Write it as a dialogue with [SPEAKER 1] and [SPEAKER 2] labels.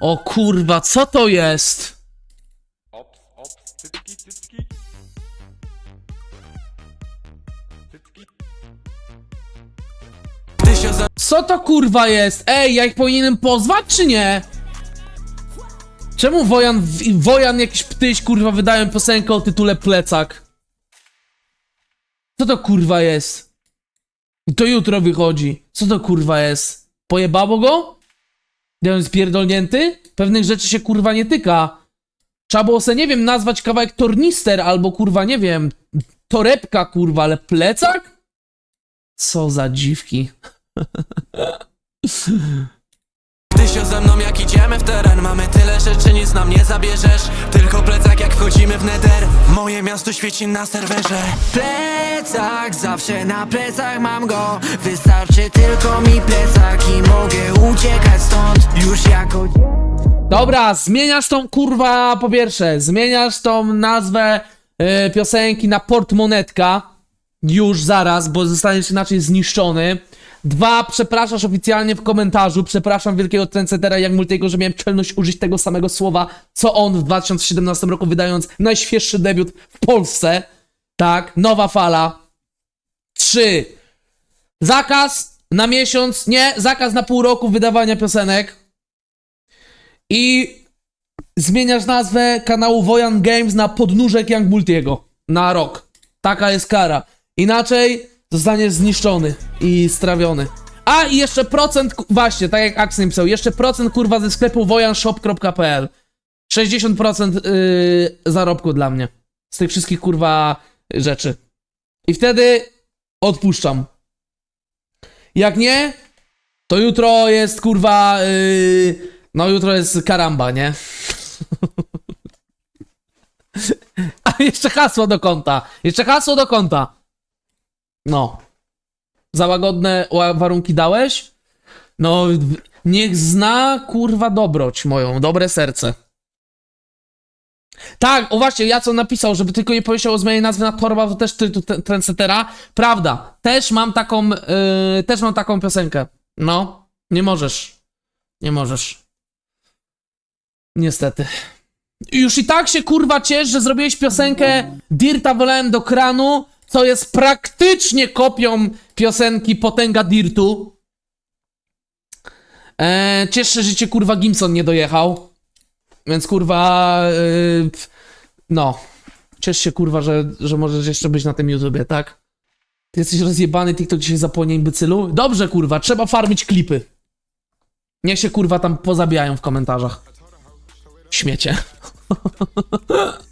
[SPEAKER 1] O kurwa, co to jest?
[SPEAKER 2] Ops, ops, cycki, cycki. Cycki.
[SPEAKER 1] Co to kurwa jest? Ej, ja ich powinienem pozwać czy nie? Czemu Wojan, w- Wojan jakiś ptyś kurwa wydają piosenkę o tytule Plecak? Co to kurwa jest? I to jutro wychodzi. Co to kurwa jest? Pojebało go? Ja jest pierdolnięty? Pewnych rzeczy się kurwa nie tyka. Trzeba było se, nie wiem, nazwać kawałek tornister albo kurwa, nie wiem, torebka kurwa, ale plecak? Co za dziwki.
[SPEAKER 3] Ty się ze mną jak idziemy w teren Mamy tyle rzeczy, nic nam nie zabierzesz Tylko plecak jak wchodzimy w nether Moje miasto świeci na serwerze Plecak, zawsze na plecach mam go Wystarczy tylko mi plecak i mogę uciekać stąd Już jako
[SPEAKER 1] Dobra, zmieniasz tą kurwa, po pierwsze, zmieniasz tą nazwę e, piosenki na portmonetka. Już zaraz, bo zostaniesz inaczej zniszczony. Dwa, przepraszasz oficjalnie w komentarzu, przepraszam wielkiego trendsettera jak Multiego, że miałem czelność użyć tego samego słowa, co on w 2017 roku wydając najświeższy debiut w Polsce. Tak, nowa fala. Trzy, zakaz na miesiąc, nie, zakaz na pół roku wydawania piosenek. I zmieniasz nazwę kanału Wojan Games na podnóżek Young Multiego na rok. Taka jest kara. Inaczej zostaniesz zniszczony i strawiony. A i jeszcze procent, właśnie, tak jak Axe napisał, jeszcze procent kurwa ze sklepu wojanshop.pl. 60% yy, zarobku dla mnie. Z tych wszystkich kurwa rzeczy. I wtedy odpuszczam. Jak nie, to jutro jest kurwa. Yy, no jutro jest karamba, nie? A jeszcze hasło do konta. Jeszcze hasło do konta. No. Za łagodne ła- warunki dałeś? No, niech zna kurwa dobroć moją, dobre serce. Tak, o właśnie, ja co napisał, żeby tylko nie pomyślał o zmianie nazwy na Torba, to też tytuł te- Trendsettera. Prawda, też mam taką, yy, też mam taką piosenkę. No, nie możesz. Nie możesz. Niestety. Już i tak się kurwa ciesz, że zrobiłeś piosenkę Dirta wolałem do kranu, co jest praktycznie kopią piosenki Potęga Dirtu. Eee, cieszę się, że cię kurwa Gimson nie dojechał. Więc kurwa. Pf, no. Ciesz się kurwa, że, że możesz jeszcze być na tym YouTubie, tak? Ty jesteś rozjebany, TikTok dzisiaj zapłonie imbecylu? Dobrze kurwa, trzeba farmić klipy. Niech się kurwa tam pozabijają w komentarzach. Śmiecie.